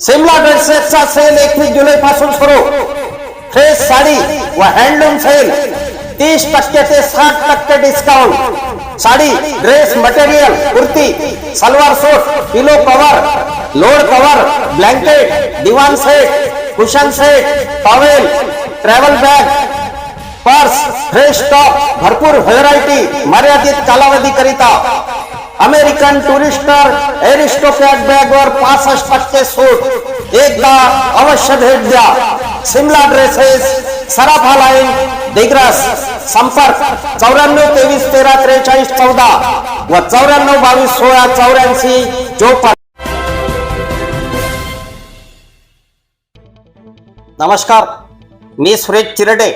Simla ड्रेसेसचा sale एकवीस जुलै पासून सुरू. फ्रेश साडी व हँडलूम सेल तीस टक्के ते साठ टक्के discount sari dress material kurti salwar suit pillow cover load cover blanket दिवान set cushion set towel travel bag purse fresh stock भरपूर व्हरायटी मर्यादित कालावधी करिता अमेरिकन टुरिस्टर एरिस्टोकॅट बॅग वर पासष्ट टक्के सूट एकदा अवश्य भेट द्या सिमला ड्रेसेस सराफा लाईन दिग्रस संपर्क चौऱ्याण्णव तेवीस तेरा त्रेचाळीस चौदा व चौऱ्याण्णव बावीस सोळा चौऱ्याऐंशी चोपन्न नमस्कार मी सुरेश चिरडे.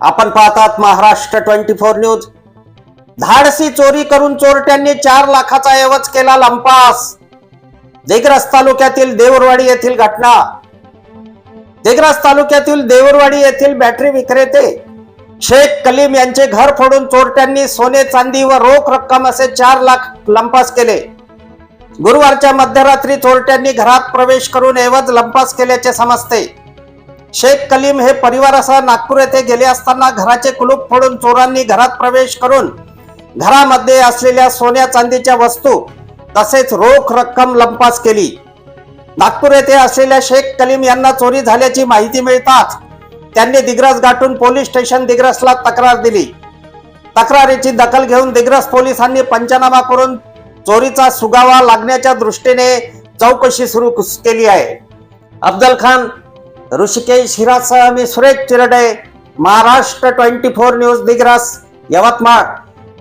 आपण पाहतात महाराष्ट्र ट्वेंटी फोर न्यूज. धाडसी चोरी करून चोरट्यांनी चार लाखाचा एवज केला लंपास. देग्रस तालुक्यातील देवरवाडी येथील घटना. देग्रस तालुक्यातील देवरवाडी येथील बॅटरी विक्रेते शेख कलीम यांचे घर फोडून चोरट्यांनी सोने चांदी व रोख रक्कम असे चार लाख लंपास केले. गुरुवारच्या मध्यरात्री चोरट्यांनी घरात प्रवेश करून ऐवज लंपास केल्याचे समजते. शेख कलीम हे परिवारासह नागपूर येथे गेले असताना घराचे कुलूप फोडून चोरांनी घरात प्रवेश करून घरामध्ये असलेल्या सोन्या चांदीच्या वस्तू तसेच रोख रक्कम लंपास केली. नागपूर येथे असलेल्या शेख कलीम यांना चोरी झाल्याची माहिती मिळताच त्यांनी दिग्रस गाठून पोलीस स्टेशन दिग्रसला तक्रार दिली. तक्रारीची दखल घेऊन दिग्रस पोलिसांनी पंचनामा करून चोरीचा सुगावा लागण्याच्या दृष्टीने चौकशी सुरू केली आहे. अफजल खान ऋषिकेश हिरासह मी Suresh Chirde Maharashtra twenty four news Digras Yavatmal.